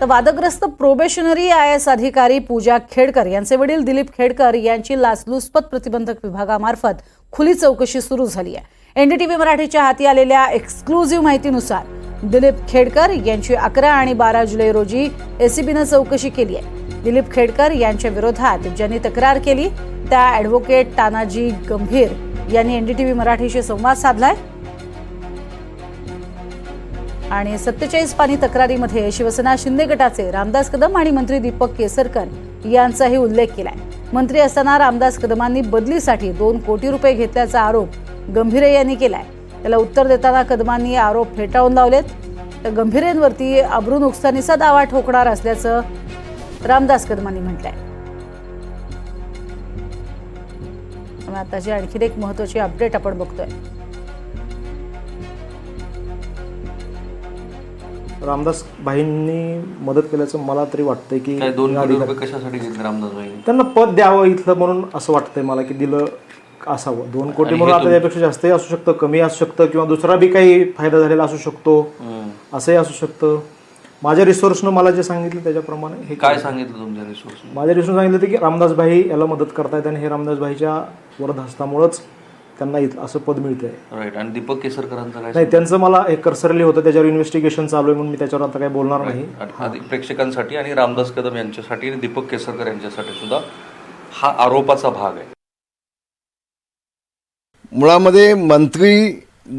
तर वादग्रस्त probationary I S अधिकारी पूजा खेडकर यांचे वडील दिलीप खेडकर यांची लाचलुचपत प्रतिबंधक विभागामार्फत खुली चौकशी सुरू झाली आहे. एनडीटीव्ही मराठीच्या हाती आलेल्या एक्सक्लुझिव्ह माहितीनुसार दिलीप खेडकर यांची अकरा आणि बारा जुलै रोजी एसीबीनं चौकशी केली आहे. दिलीप खेडकर यांच्या विरोधात ज्यांनी तक्रार केली त्या ॲडव्होकेट तानाजी गंभीर यांनी एनडीटीव्ही मराठीशी संवाद साधलाय. आणि सत्तेचाळीस पाणी तक्रारीमध्ये शिवसेना शिंदे गटाचे रामदास कदम आणि मंत्री दीपक केसरकर यांचाही उल्लेख केलाय. मंत्री असताना रामदास कदमांनी बदलीसाठी दोन कोटी रुपये घेतल्याचा आरोप गंभीरे यांनी केलाय. त्याला उत्तर देताना कदमांनी आरोप फेटाळून लावलेत. तर गंभीरेंवरती अब्रू नुकसानीचा दावा ठोकणार असल्याचं रामदास कदमांनी म्हटलंय. आताची आणखीन एक महत्वाची अपडेट आपण बघतोय. रामदास भाईंनी मदत केल्याचं मला तरी वाटतंय की काय दोन कोटी अधिकार- रुपये कशासाठी घेतले रामदास भाई? त्यांना पद द्यावं इथलं म्हणून असं वाटतंय मला की दिलं असावं. दोन कोटी म्हणून आता त्यापेक्षा जास्तही असू शकतं कमी असू शकतं किंवा दुसरा बी काही फायदा झालेला असू शकतो असंही असू शकतं. माझ्या रिसोर्सनं मला जे सांगितलं त्याच्याप्रमाणे हे काय सांगितलं तुमच्या रिसोर्स माझ्या रिसोर्स सांगितलं की रामदास भाई याला मदत करतायत आणि हे रामदास भाईच्या वरदहस्तामुळंच त्यांना इथं असं पद मिळतंय. राईट आणि दीपक केसरकरांचं काय नाही त्यांचं मला हे करसरली होतं त्याच्यावर इन्व्हेस्टिगेशन चालू आहे म्हणून मी त्याच्यावर आता काही बोलणार नाही. आणि प्रेक्षकांसाठी आणि रामदास कदम यांच्यासाठी आणि दीपक केसरकर यांच्यासाठी सुद्धा हा आरोपाचा भाग आहे. मुळामध्ये मंत्री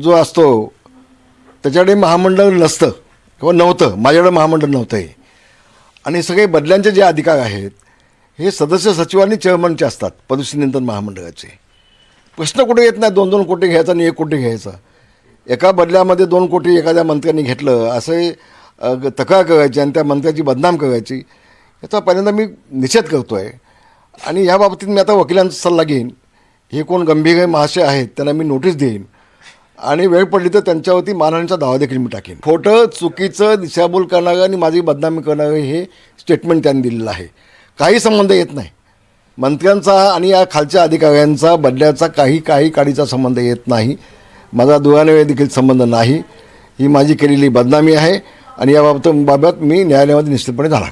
जो असतो त्याच्याकडे महामंडळ नसतं किंवा नव्हतं माझ्याकडे महामंडळ नव्हतं हे आणि सगळे बदल्यांचे जे अधिकार आहेत हे सदस्य सचिव आणि चेअरमनचे असतात पदवीनियंत्रण महामंडळाचे. प्रश्न कुठे येत नाही? दोन दोन कोटी घ्यायचा आणि एक कोटी घ्यायचा. एका बदल्यामध्ये दोन कोटी एखाद्या मंत्र्यांनी घेतलं असे तक्रार करायची आणि त्या मंत्र्याची बदनाम करायची याचा पहिल्यांदा मी निषेध करतो आहे आणि या बाबतीत मी आता वकिलांचा सल्ला घेईन. हे कोण गंभीर महाशय आहेत त्यांना मी नोटीस देईन. आणि वेळ पडली तर त्यांच्यावरती मानहानीचा दावा देखील मी टाकेन. खोटं चुकीचं दिशाभूल करणारं आणि माझी बदनामी करणारं हे स्टेटमेंट त्यांनी दिलेलं आहे. काही संबंध येत नाही. मंत्र्यांचा आणि या खालच्या अधिकाऱ्यांचा बदल्याचा काही काही काडीचा संबंध येत नाही. माझा दुराने देखील संबंध नाही. ही माझी केलेली बदनामी आहे आणि याबाबत बाबत मी न्यायालयामध्ये निश्चितपणे झाला